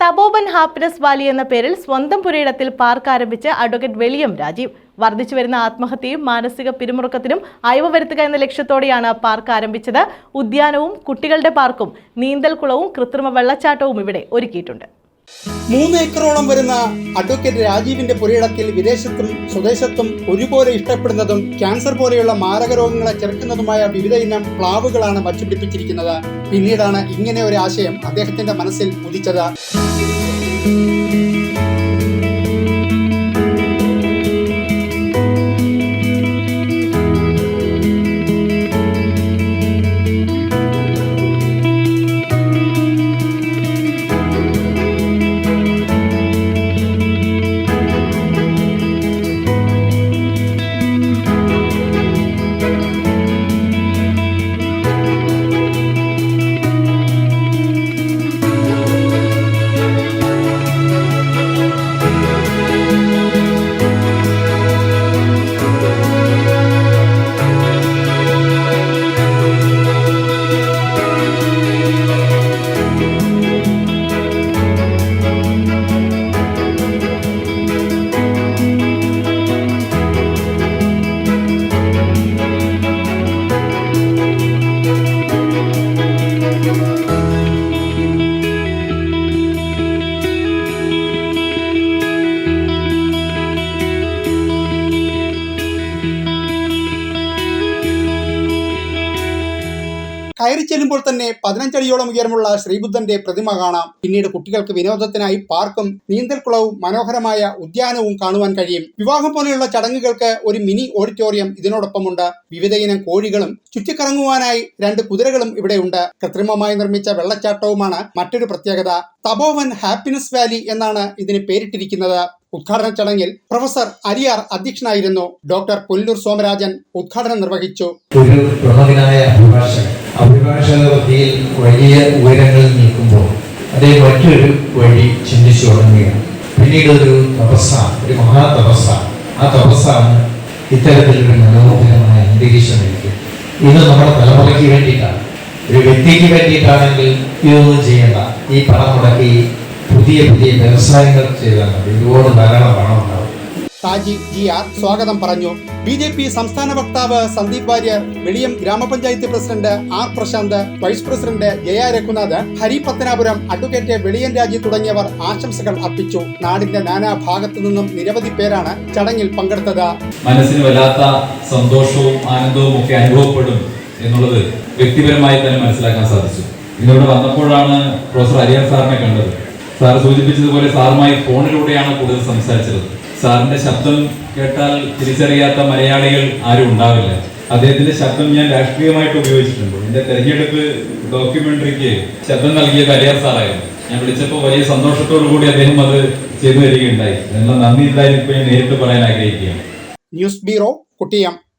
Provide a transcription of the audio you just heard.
തപോബൻ happiness Valley എന്ന പേരിൽ സ്വന്തം പുരയിടത്തിൽ പാർക്ക് ആരംഭിച്ച അഡ്വക്കേറ്റ് വെളിയം രാജീവ്. വർദ്ധിച്ചു വരുന്ന ആത്മഹത്യയും മാനസിക പിരിമുറുക്കത്തിനും അയവ് വരുത്തുക എന്ന ലക്ഷ്യത്തോടെയാണ് പാർക്ക് ആരംഭിച്ചത്. ഉദ്യാനവും കുട്ടികളുടെ പാർക്കും നീന്തൽക്കുളവും കൃത്രിമ വെള്ളച്ചാട്ടവും ഇവിടെ ഒരുക്കിയിട്ടുണ്ട്. മൂന്ന് ഏക്കറോളം വരുന്ന അഡ്വക്കേറ്റ് രാജീവിന്റെ പുരയിടത്തിൽ വിദേശത്തും സ്വദേശത്തും ഒരുപോലെ ഇഷ്ടപ്പെടുന്നതും ക്യാൻസർ പോലെയുള്ള മാരക രോഗങ്ങളെ ചെറുക്കുന്നതുമായ വിവിധ ഇനം പ്ലാവുകളാണ് വച്ചുപിടിപ്പിച്ചിരിക്കുന്നത് പിന്നീടാണ് ഇങ്ങനെ ഒരു ആശയം അദ്ദേഹത്തിന്റെ മനസ്സിൽ ഉദിച്ചത്. കയറി ചെല്ലുമ്പോൾ തന്നെ പതിനഞ്ചടിയോളം ഉയരമുള്ള ശ്രീബുദ്ധന്റെ പ്രതിമ കാണാം. പിന്നീട് കുട്ടികൾക്ക് വിനോദത്തിനായി പാർക്കും നീന്തൽക്കുളവും മനോഹരമായ ഉദ്യാനവും കാണുവാൻ കഴിയും. വിവാഹം പോലെയുള്ള ചടങ്ങുകൾക്ക് ഒരു മിനി ഓഡിറ്റോറിയം ഇതിനോടൊപ്പമുണ്ട്. വിവിധയിനം കോഴികളും ചുറ്റിക്കറങ്ങുവാനായി രണ്ട് കുതിരകളും ഇവിടെയുണ്ട് കൃത്രിമമായി നിർമ്മിച്ച വെള്ളച്ചാട്ടവുമാണ് മറ്റൊരു പ്രത്യേകത. തബോവൻ ഹാപ്പിനെസ് വാലി എന്നാണ് ഇതിന് പേരിട്ടിരിക്കുന്നത്. ഉദ്ഘാടന ചടങ്ങിൽ പ്രൊഫസർ അരിയാർ അധ്യക്ഷനായിരുന്നു. ഡോക്ടർ പുല്ലൂർ സോമരാജൻ ഉദ്ഘാടനം നിർവഹിച്ചു. ഒരു പ്രമുഖനായ അഭിഭാഷകൻ അഭിഭാഷക വൃത്തിയിൽ വലിയ ഉയരങ്ങളിൽ നിൽക്കുമ്പോൾ അതേ മറ്റൊരു വഴി ചിന്തിച്ചു തുടങ്ങുകയാണ്. പിന്നീട് ഒരു തപസ്സാണ് ഒരു മഹാ തപസ്സാണ് ആ തപസ്സാണ് ഇത്തരത്തിലൊരു മനോഹരമായ അന്തരീക്ഷം എനിക്ക് ഇത് നമ്മുടെ തലമുറയ്ക്ക് വേണ്ടിയിട്ടാണ്. ഒരു വ്യക്തിക്ക് വേണ്ടിയിട്ടാണെങ്കിൽ ഇതൊന്നും ചെയ്യണ്ട. ഈ പണം മുടക്കി പുതിയ പുതിയ വ്യവസായങ്ങൾ ചെയ്താൽ മതി. ഇതുപോലെ ധാരാളം പണം ഉണ്ടാവും. താജി ജി ആർ സ്വാഗതം പറഞ്ഞു. ബി ജെ പി സംസ്ഥാന വക്താവ് സന്ദീപ് വാര്യർ വെളിയം ഗ്രാമപഞ്ചായത്ത് president R Prashanth vice president Jaya Raghunath Hari Pathanapuram advocate Veliyan Raji തുടങ്ങിയവർ ആശംസകൾ അർപ്പിച്ചു. നാടിന്റെ നാനാ ഭാഗത്തു നിന്നും നിരവധി പേരാണ് ചടങ്ങിൽ പങ്കെടുത്തത്. മനസ്സിന് വല്ലാത്ത സന്തോഷവും ആനന്ദവും ഒക്കെ അനുഭവപ്പെടും എന്നുള്ളത് വ്യക്തിപരമായി തന്നെ മനസ്സിലാക്കാൻ സാധിച്ചു. ഇന്നിവിടെ വന്നപ്പോഴാണ് പ്രൊഫസർ അരിയൻ സാറിനെ കണ്ടത്. സാർ സൂചിപ്പിച്ചതുപോലെ സാറുമായി ഫോണിലൂടെയാണ് കൂടുതൽ സംസാരിച്ചത്. സാറിന്റെ ശബ്ദം കേട്ടാൽ തിരിച്ചറിയാത്ത മലയാളികൾ ആരും ഉണ്ടാവില്ല. അദ്ദേഹത്തിന്റെ ശബ്ദം ഞാൻ രാഷ്ട്രീയമായിട്ട് ഉപയോഗിച്ചിട്ടുണ്ട്. എന്റെ തെരഞ്ഞെടുപ്പ് ഡോക്യുമെന്ററിക്ക് ശബ്ദം നൽകിയ കരിയാർ സാറായിരുന്നു. ഞാൻ വിളിച്ചപ്പോൾ വലിയ സന്തോഷത്തോടു കൂടി അദ്ദേഹം അത് ചെയ്തു വരികയുണ്ടായി അതിനുള്ള നന്ദി എന്തായാലും ഇപ്പൊ ഞാൻ നേരിട്ട് പറയാൻ ആഗ്രഹിക്കുകയാണ്. News bureau Kuttiyam.